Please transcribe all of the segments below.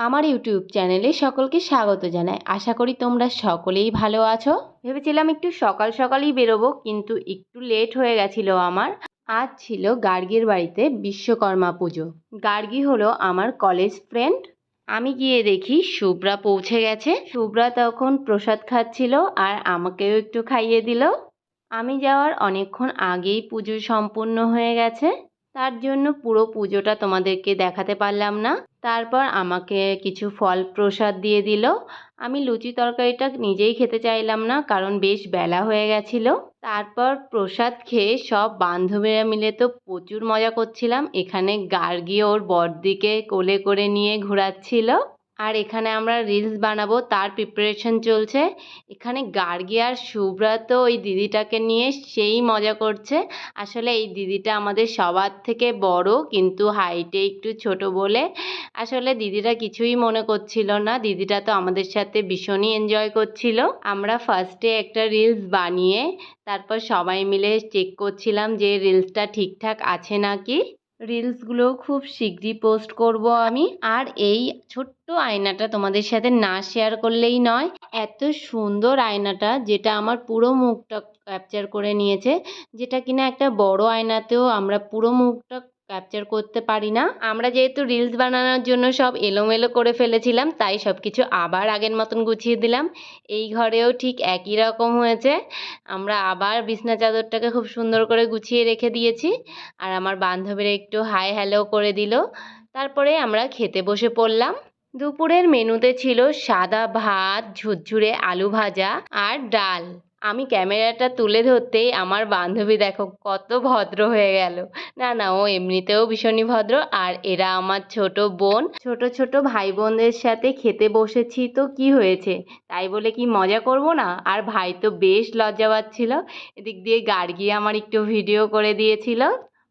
আমার ইউটিউব চ্যানেলে সকলকে স্বাগত জানাই। আশা করি তোমরা সকলেই ভালো আছো। ভেবেছিলাম একটু সকাল সকালই বেরোবো, কিন্তু একটু লেট হয়ে গেছিল আমার। আজ ছিল গার্গীর বাড়িতে বিশ্বকর্মা পুজো। গার্গী হলো আমার কলেজ ফ্রেন্ড। আমি গিয়ে দেখি শুভ্রা পৌঁছে গেছে। শুভ্রা তখন প্রসাদ খাচ্ছিল আর আমাকেও একটু খাইয়ে দিল। আমি যাওয়ার অনেকক্ষণ আগেই পুজো সম্পূর্ণ হয়ে গেছে। তার জন্য পুরো পুজোটা তোমাদেরকে দেখাতে পারলাম না। তারপর আমাকে কিছু ফল প্রসাদ দিয়ে দিল। আমি লুচি তরকারিটা নিজেই খেতে চাইলাম না, কারণ বেশ বেলা হয়ে গেছিল। তারপর প্রসাদ খেয়ে সব বান্ধবীরা মিলে তো প্রচুর মজা করছিলাম। এখানে গার্গী ওর বড়দিকে কোলে করে নিয়ে ঘোরাচ্ছিল। আর এখানে আমরা রিলস বানাবো, তার প্রিপারেশন চলছে। এখানে গার্গী আর শুভ্রা তো ওই দিদিটাকে নিয়ে সেই মজা করছে। আসলে এই দিদিটা আমাদের সবার থেকে বড়, কিন্তু হাইটে একটু ছোট বলে আসলে দিদিরা কিছুই মনে করছিল না। দিদিটা তো আমাদের সাথে ভীষণই এনজয় করছিল। আমরা ফার্স্টে একটা রিলস বানিয়ে তারপর সবাই মিলে চেক করছিলাম যে রিলসটা ঠিকঠাক আছে নাকি। রিলসগুলো খুব শীঘ্রই পোস্ট করব আমি। আর এই ছোট্ট আয়নাটা তোমাদের সাথে না শেয়ার করলেই নয়, এত সুন্দর আয়নাটা যেটা আমার পুরো মুখটা ক্যাপচার করে নিয়েছে, যেটা কিনা একটা বড় আয়নাতেও আমরা পুরো মুখটা ক্যাপচার করতে পারি না। আমরা যেহেতু রিলস বানানোর জন্য সব এলোমেলো করে ফেলেছিলাম, তাই সব কিছু আবার আগের মতন গুছিয়ে দিলাম। এই ঘরেও ঠিক একই রকম হয়েছে। আমরা আবার বিছনা চাদরটাকে খুব সুন্দর করে গুছিয়ে রেখে দিয়েছি। আর আমার বান্ধবীরা একটু হাই হ্যালো করে দিল। তারপরে আমরা খেতে বসে পড়লাম। দুপুরের মেনুতে ছিল সাদা ভাত, ঝুরঝুরে আলু ভাজা আর ডাল। আমি ক্যামেরাটা তুলে ধরতেই আমার বান্ধবী দেখো কত ভদ্র হয়ে গেল। না না, ও এমনিতেও ভীষণই ভদ্র। আর এরা আমার ছোট বোন। ছোট ছোট ভাই বোনদের সাথে খেতে বসেছি তো কি হয়েছে? তাই বলে কি মজা করব না? আর ভাই তো বেশ লজ্জা পাচ্ছিল। এদিক দিয়ে গার্গী আমার একটু ভিডিও করে দিয়েছিল।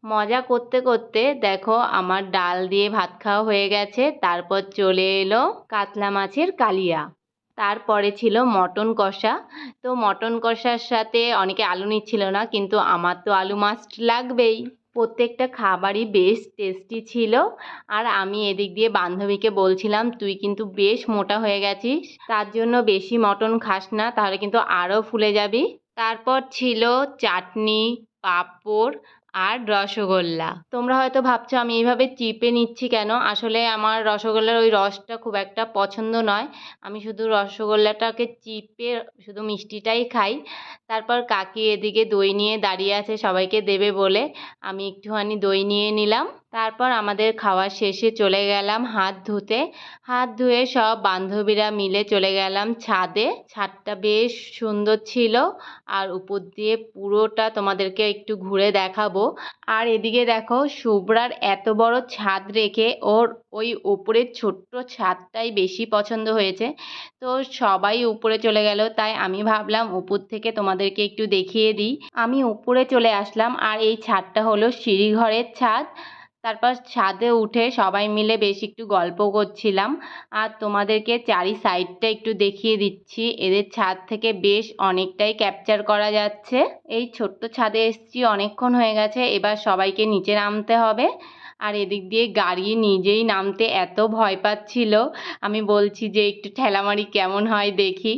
মজা করতে করতে দেখো আমার ডাল দিয়ে ভাত খাওয়া হয়ে গেছে। তারপর চলে এলো কাতলা মাছের কালিয়া। তারপরে ছিল মটন কষা। তো মটন কষার সাথে অনেকে আলু নিচ্ছিল না, কিন্তু আমার তো আলু মাস্ট লাগবেই। প্রত্যেকটা খাবারই বেশ টেস্টি ছিল। আর আমি এদিক দিয়ে বান্ধবীকে বলছিলাম, তুই কিন্তু বেশ মোটা হয়ে গেছিস। তার জন্য বেশি মটন খাস না, তাহলে কিন্তু আরও ফুলে যাবি। তারপর ছিল চাটনি, পাঁপড় আর রসগোল্লা। তোমরা হয়তো ভাবছ, আমি এইভাবে চিপে নিচ্ছি কেন? আসলে আমার রসগোল্লার ওই রসটা খুব একটা পছন্দ নয়। আমি শুধু রসগোল্লাটাকে চিপে শুধু মিষ্টিটাই খাই। তারপর কাকি এদিকে দই নিয়ে দাঁড়িয়ে আছে, সবাইকে দেবে বলে। আমি একটুখানি দই নিয়ে নিলাম। তারপর আমাদের খাওয়া শেষে চলে গেলাম হাত ধুতে। হাত ধুয়ে সব বান্ধবীরা মিলে চলে গেলাম ছাদে। ছাদটা বেশ সুন্দর ছিল। আর উপর দিয়ে পুরোটা তোমাদেরকে একটু ঘুরে দেখাবো। আর এদিকে দেখো শুভ্রার এত বড় ছাদ রেখে ওর ওই উপরের ছোট্ট ছাদটাই বেশি পছন্দ হয়েছে। তো সবাই উপরে চলে গেল, তাই আমি ভাবলাম উপর থেকে তোমাদেরকে একটু দেখিয়ে দিই। আমি উপরে চলে আসলাম, আর এই ছাদটা হলো সিঁড়িঘরের ছাদ। তারপর ছাদে উঠে সবাই মিলে বেশ একটু গল্প করছিলাম। আর তোমাদেরকে চারি সাইডটা একটু দেখিয়ে দিচ্ছি। এদের ছাদ থেকে বেশ অনেকটাই ক্যাপচার করা যাচ্ছে। এই ছোট্ট ছাদে এসছি, অনেকক্ষণ হয়ে গেছে, এবার সবাইকে নিচে নামতে হবে। আর এদিক দিয়ে গাড়ি নিজেই নামতে এত ভয় পাচ্ছিল। আমি বলছি যে, একটু ঠেলামারি কেমন হয় দেখি।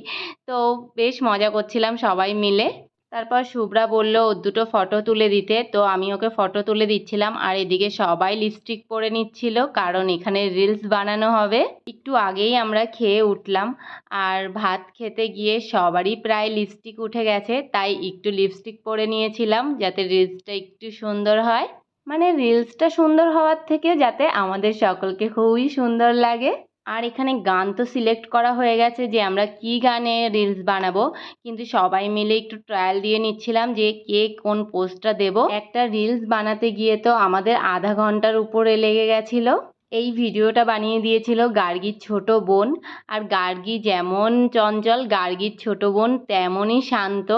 তো বেশ মজা করছিলাম সবাই মিলে। তারপর শুভ্রা বলল ওর দুটো ফটো তুলে দিতে। তো আমি ওকে ফটো তুলে দিচ্ছিলাম আর এদিকে সবাই লিপস্টিক পরে নিচ্ছিল, কারণ এখানে রিলস বানানো হবে। একটু আগেই আমরা খেয়ে উঠলাম আর ভাত খেতে গিয়ে সবারই প্রায় লিপস্টিক উঠে গেছে, তাই একটু লিপস্টিক পরে নিয়েছিলাম যাতে রিলসটা একটু সুন্দর হয়। মানে রিলসটা সুন্দর হওয়ার থেকে যাতে আমাদের সকলকে খুবই সুন্দর লাগে। আর এখানে গান তো সিলেক্ট করা হয়ে গেছে যে আমরা কি গানে রিলস বানাবো। কিন্তু সবাই মিলে একটু ট্রায়াল দিয়ে নিচ্ছিলাম যে কে কোন পোস্টটা দেব। একটা রিলস বানাতে গিয়ে তো আমাদের আধা ঘণ্টার উপরে লেগে গেছিল। এই ভিডিওটা বানিয়ে দিয়েছিল গার্গীর ছোট বোন। আর গার্গী যেমন চঞ্চল, গার্গীর ছোট বোন তেমনই শান্ত।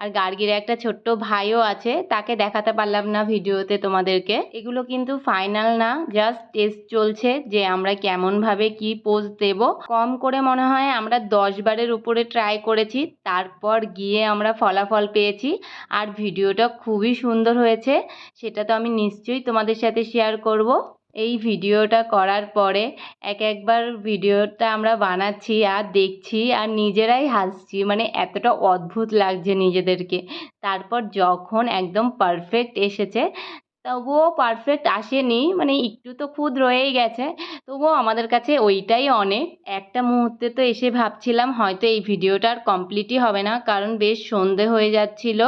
আর গার্গীর একটা ছোট্ট ভাইও আছে, তাকে দেখাতে পারলাম না ভিডিওতে তোমাদেরকে। এগুলো কিন্তু ফাইনাল না, জাস্ট টেস্ট চলছে যে আমরা কেমনভাবে কি পোজ দেব। কম করে মনে হয় আমরা দশ বারের উপরে ট্রাই করেছি, তারপর গিয়ে আমরা ফলাফল পেয়েছি। আর ভিডিওটা খুবই সুন্দর হয়েছে, সেটা তো আমি নিশ্চয়ই তোমাদের সাথে শেয়ার করব। এই ভিডিওটা করার পরে এক একবার ভিডিওটা আমরা বানাচ্ছি আর দেখছি আর নিজেরাই হাসছি। মানে এতটা অদ্ভুত লাগছে নিজেদেরকে। তারপর যখন একদম পারফেক্ট এসেছে, তবুও পারফেক্ট আসেনি। মানে একটু তো খুঁত রয়েই গেছে। তবুও আমাদের কাছে ওইটাই অনেক। একটা মুহূর্তে তো এসে ভাবছিলাম, হয়তো এই ভিডিওটা আর কমপ্লিটই হবে না, কারণ বেশ সন্ধে হয়ে যাচ্ছিল।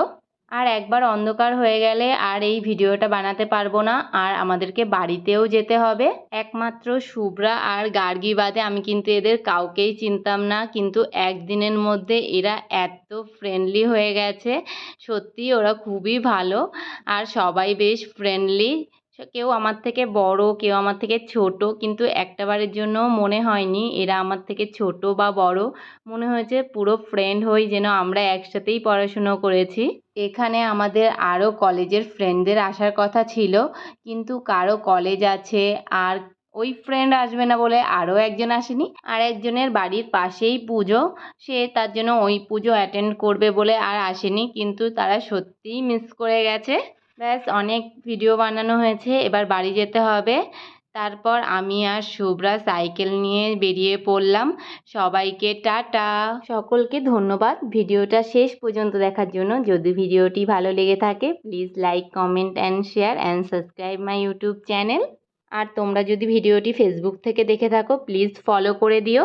আর একবার অন্ধকার হয়ে গেলে আর এই ভিডিওটা বানাতে পারব না। আর আমাদেরকে বাড়িতেও যেতে হবে। একমাত্র শুভ্রা আর গার্গি বাদে আমি কিন্তু এদের কাউকেই চিনতাম না। কিন্তু একদিনের মধ্যে এরা এত ফ্রেন্ডলি হয়ে গেছে। সত্যি ওরা খুবই ভালো। আর সবাই বেশ ফ্রেন্ডলি কেউ আমার থেকে বড়, কেউ আমার থেকে ছোট, কিন্তু একটাবারের জন্য মনে হয়নি এরা আমার থেকে ছোট বা বড়। মনে হয়েছে পুরো ফ্রেন্ড হই যেন আমরা একসাথেই পড়াশুনো করেছি। এখানে আমাদের আরও কলেজের ফ্রেন্ডদের আসার কথা ছিল, কিন্তু কারও কলেজ আছে আর ওই ফ্রেন্ড আসবে না বলে আরও একজন আসেনি। আর একজনের বাড়ির পাশেই পুজো, সে তার জন্য ওই পুজো অ্যাটেন্ড করবে বলে আর আসেনি, কিন্তু তারা সত্যিই মিস করে গেছে। ব্যাস, অনেক ভিডিও বানানো হয়েছে, এবার বাড়ি যেতে হবে। তারপর আমি আর শুভ্রা সাইকেল নিয়ে বেরিয়ে পড়লাম। সবাইকে টাটা। সকলকে ধন্যবাদ। ভিডিওটা শেষ পর্যন্ত দেখার জন্য। যদি ভিডিওটি ভালো লেগে থাকে please like comment and share and subscribe my YouTube channel আর তোমরা যদি ভিডিওটি ফেসবুক থেকে দেখে থাকো প্লিজ ফলো করে দিও।